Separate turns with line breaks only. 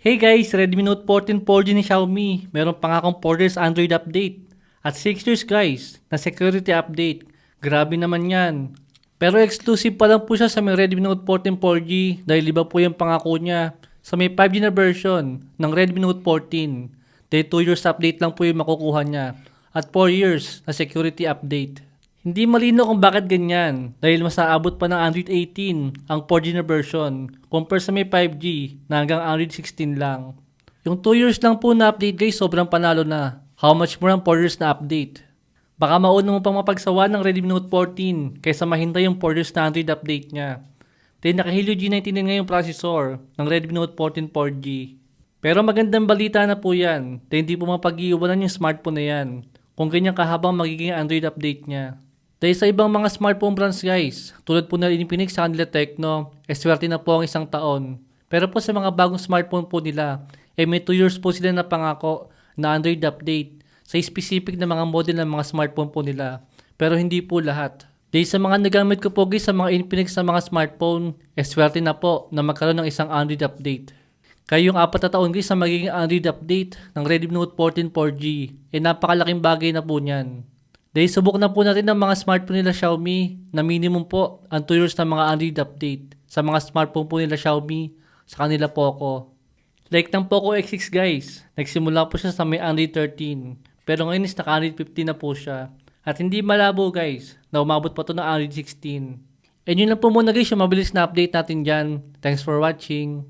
Hey guys, Redmi Note 14 4G ni Xiaomi. Meron pa nga akong 4 years Android update. At 6 years guys, na security update. Grabe naman yan. Pero exclusive pa lang po siya sa may Redmi Note 14 4G dahil iba po yung pangako niya sa may 5G na version ng Redmi Note 14. Dahil 2 years update lang po yung makukuha niya at 4 years na security update. Hindi malino kung bakit ganyan dahil mas naabot pa ng Android 18 ang 4G na version compare sa may 5G na hanggang Android 16 lang. Yung 2 years lang po na update guys sobrang panalo na. How much more ang 4 years na update? Baka mauna mo pang mapagsawa ng Redmi Note 14 kaysa mahintay yung 4 years na Android update niya. Dahil naka Helio G19 din ngayong processor ng Redmi Note 14 4G. Pero magandang balita na po yan dahil hindi po mapag-iwanan yung smartphone na yan kung ganyan kahabang magiging Android update niya. Dahil sa ibang mga smartphone brands guys, tulad po na Infinix sa kanila Tecno, eh swerte na po ang isang taon. Pero po sa mga bagong smartphone po nila, eh may 2 years po sila na pangako na Android update sa specific na mga model ng mga smartphone po nila. Pero hindi po lahat. Dahil sa mga nagamit ko po guys sa mga Infinix sa mga smartphone, eh swerte na po na magkaroon ng isang Android update. Kaya yung apat na taon guys sa magiging Android update ng Redmi Note 14 4G, eh napakalaking bagay na po niyan. Dahil subok na po natin ng mga smartphone nila Xiaomi na minimum po ang 2 years na mga Android update sa mga smartphone po nila Xiaomi sa kanila Poco. Like ng Poco X6 guys, nagsimula po siya sa may Android 13 pero ngayon is naka Android 15 na po siya. At hindi malabo guys na umabot pa to ng Android 16. And yun lang po muna guys yung mabilis na update natin dyan. Thanks for watching.